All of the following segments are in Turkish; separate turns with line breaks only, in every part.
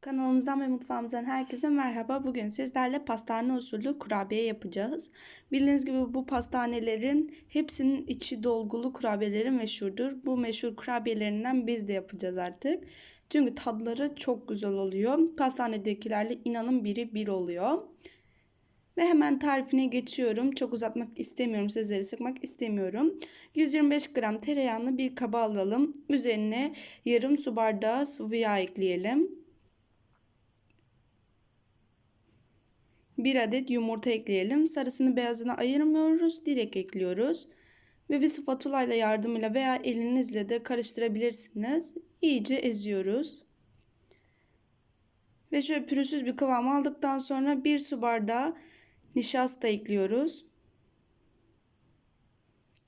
Kanalımızdan ve mutfağımızdan herkese merhaba. Bugün sizlerle pastane usulü kurabiye yapacağız. Bildiğiniz gibi bu pastanelerin hepsinin içi dolgulu kurabiyeleri meşhurdur. Bu meşhur kurabiyelerinden biz de yapacağız artık. Çünkü tadları çok güzel oluyor. Pastanedekilerle inanın biri bir oluyor. Ve hemen tarifine geçiyorum. Çok uzatmak istemiyorum. Sizleri sıkmak istemiyorum. 125 gram tereyağını bir kaba alalım. Üzerine yarım su bardağı sıvı yağ ekleyelim. 1 adet yumurta ekleyelim. Sarısını beyazını ayırmıyoruz. Direkt ekliyoruz. Ve bir spatula ile yardımıyla veya elinizle de karıştırabilirsiniz. İyice eziyoruz. Ve şöyle pürüzsüz bir kıvam aldıktan sonra 1 su bardağı nişasta ekliyoruz.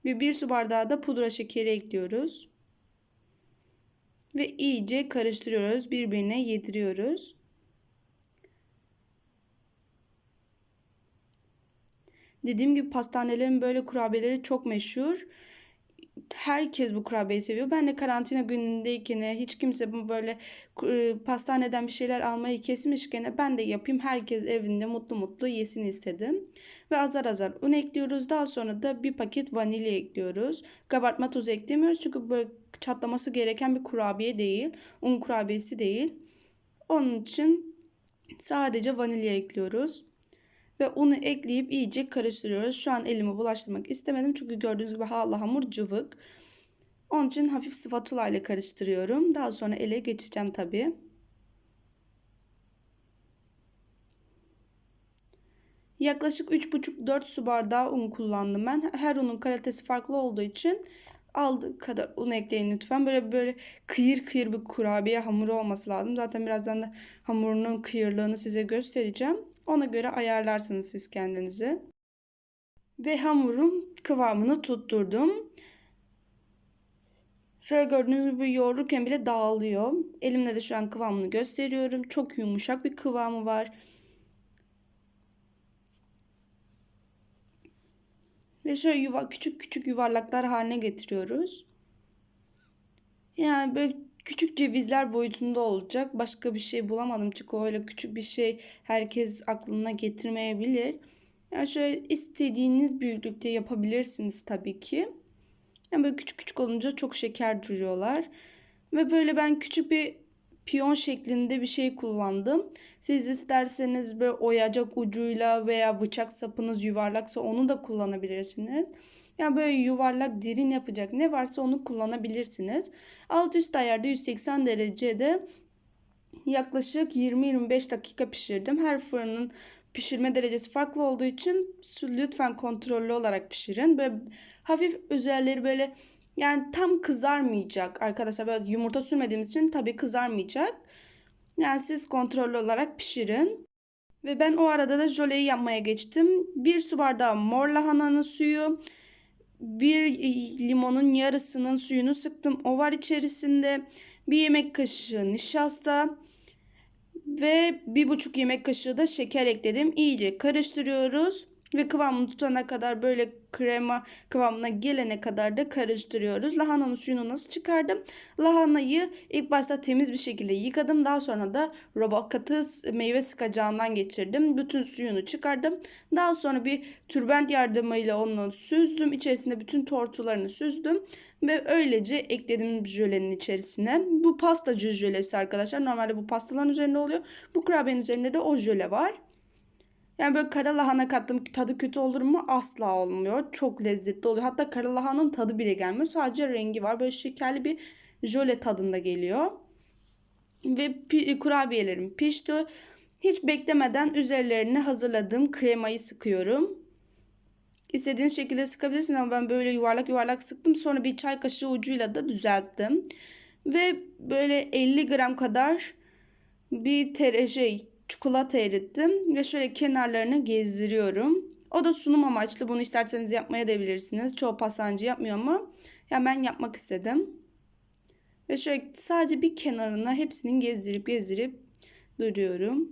Ve 1 su bardağı da pudra şekeri ekliyoruz. Ve iyice karıştırıyoruz. Birbirine yediriyoruz. Dediğim gibi pastanelerin böyle kurabiyeleri çok meşhur. Herkes bu kurabiyeyi seviyor. Ben de karantina günündeyken hiç kimse bu böyle e, pastaneden bir şeyler almayı kesmişken ben de yapayım. Herkes evinde mutlu mutlu yesin istedim. Ve azar azar un ekliyoruz. Daha sonra da bir paket vanilya ekliyoruz. Kabartma tozu eklemiyoruz çünkü böyle çatlaması gereken bir kurabiye değil. Un kurabiyesi değil. Onun için sadece vanilya ekliyoruz ve unu ekleyip iyice karıştırıyoruz. Şu an elimi bulaştırmak istemedim çünkü gördüğünüz gibi hala hamur cıvık. Onun için hafif spatula ile karıştırıyorum. Daha sonra ele geçeceğim tabi. Yaklaşık 3,5-4 su bardağı un kullandım ben. Her unun kalitesi farklı olduğu için aldığı kadar un ekleyin lütfen. Böyle böyle kıyır kıyır bir kurabiye hamuru olması lazım. Zaten birazdan da hamurunun kıyırlığını size göstereceğim. Ona göre ayarlarsınız siz kendinizi. Ve hamurun kıvamını tutturdum. Şöyle gördüğünüz gibi yoğururken bile dağılıyor. Elimle de şu an kıvamını gösteriyorum. Çok yumuşak bir kıvamı var. Ve şöyle yuva, küçük küçük yuvarlaklar haline getiriyoruz. Yani böyle küçük cevizler boyutunda olacak. Başka bir şey bulamadım çünkü öyle küçük bir şey herkes aklına getirmeyebilir. Yani şöyle istediğiniz büyüklükte yapabilirsiniz tabii ki. Yani böyle küçük küçük olunca çok şeker duruyorlar. Ve böyle ben küçük bir piyon şeklinde bir şey kullandım. Siz isterseniz böyle oyacak ucuyla veya bıçak sapınız yuvarlaksa onu da kullanabilirsiniz. Yani böyle yuvarlak derin yapacak ne varsa onu kullanabilirsiniz. Alt üst ayarda 180 derecede yaklaşık 20-25 dakika pişirdim. Her fırının pişirme derecesi farklı olduğu için lütfen kontrollü olarak pişirin. Böyle hafif üzerleri böyle yani tam kızarmayacak arkadaşlar. Böyle yumurta sürmediğimiz için tabii kızarmayacak. Yani siz kontrollü olarak pişirin. Ve ben o arada da jöleyi yapmaya geçtim. Bir su bardağı mor lahananın suyu, bir limonun yarısının suyunu sıktım. O var içerisinde. Bir yemek kaşığı nişasta ve bir buçuk yemek kaşığı da şeker ekledim. İyice karıştırıyoruz ve kıvamını tutana kadar böyle krema kıvamına gelene kadar da karıştırıyoruz. Lahananın suyunu nasıl çıkardım? Lahanayı ilk başta temiz bir şekilde yıkadım. Daha sonra da robokatı meyve sıkacağından geçirdim. Bütün suyunu çıkardım. Daha sonra bir türbent yardımıyla onu süzdüm. İçerisinde bütün tortularını süzdüm. Ve öylece ekledim jölenin içerisine. Bu pasta jölesi arkadaşlar. Normalde bu pastaların üzerinde oluyor. Bu kurabiyenin üzerinde de o jöle var. Yani böyle kara lahana kattım tadı kötü olur mu? Asla olmuyor. Çok lezzetli oluyor. Hatta kara lahananın tadı bile gelmiyor. Sadece rengi var. Böyle şekerli bir jöle tadında geliyor. Ve pi kurabiyelerim pişti. Hiç beklemeden üzerlerine hazırladığım kremayı sıkıyorum. İstediğiniz şekilde sıkabilirsiniz ama ben böyle yuvarlak yuvarlak sıktım. Sonra bir çay kaşığı ucuyla da düzelttim. Ve böyle 50 gram kadar bir tere şey çikolata erittim ve şöyle kenarlarını gezdiriyorum. O da sunum amaçlı. Bunu isterseniz yapmaya da bilirsiniz. Çoğu pastancı yapmıyor ama ya ben yapmak istedim. Ve şöyle sadece bir kenarına hepsinin gezdirip gezdirip duruyorum.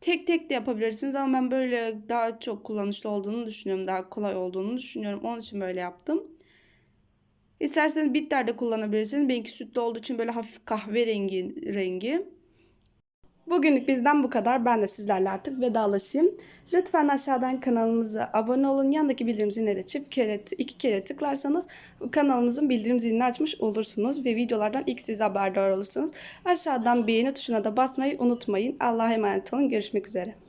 Tek tek de yapabilirsiniz ama ben böyle daha çok kullanışlı olduğunu düşünüyorum. Daha kolay olduğunu düşünüyorum. Onun için böyle yaptım. İsterseniz bitter de kullanabilirsiniz. Benimki sütlü olduğu için böyle hafif kahverengi rengi. Bugünlük bizden bu kadar. Ben de sizlerle artık vedalaşayım. Lütfen aşağıdan kanalımıza abone olun. Yandaki bildirim ziline de çift kere, iki kere tıklarsanız kanalımızın bildirim zilini açmış olursunuz ve videolardan ilk siz haberdar olursunuz. Aşağıdan beğeni tuşuna da basmayı unutmayın. Allah'a emanet olun. Görüşmek üzere.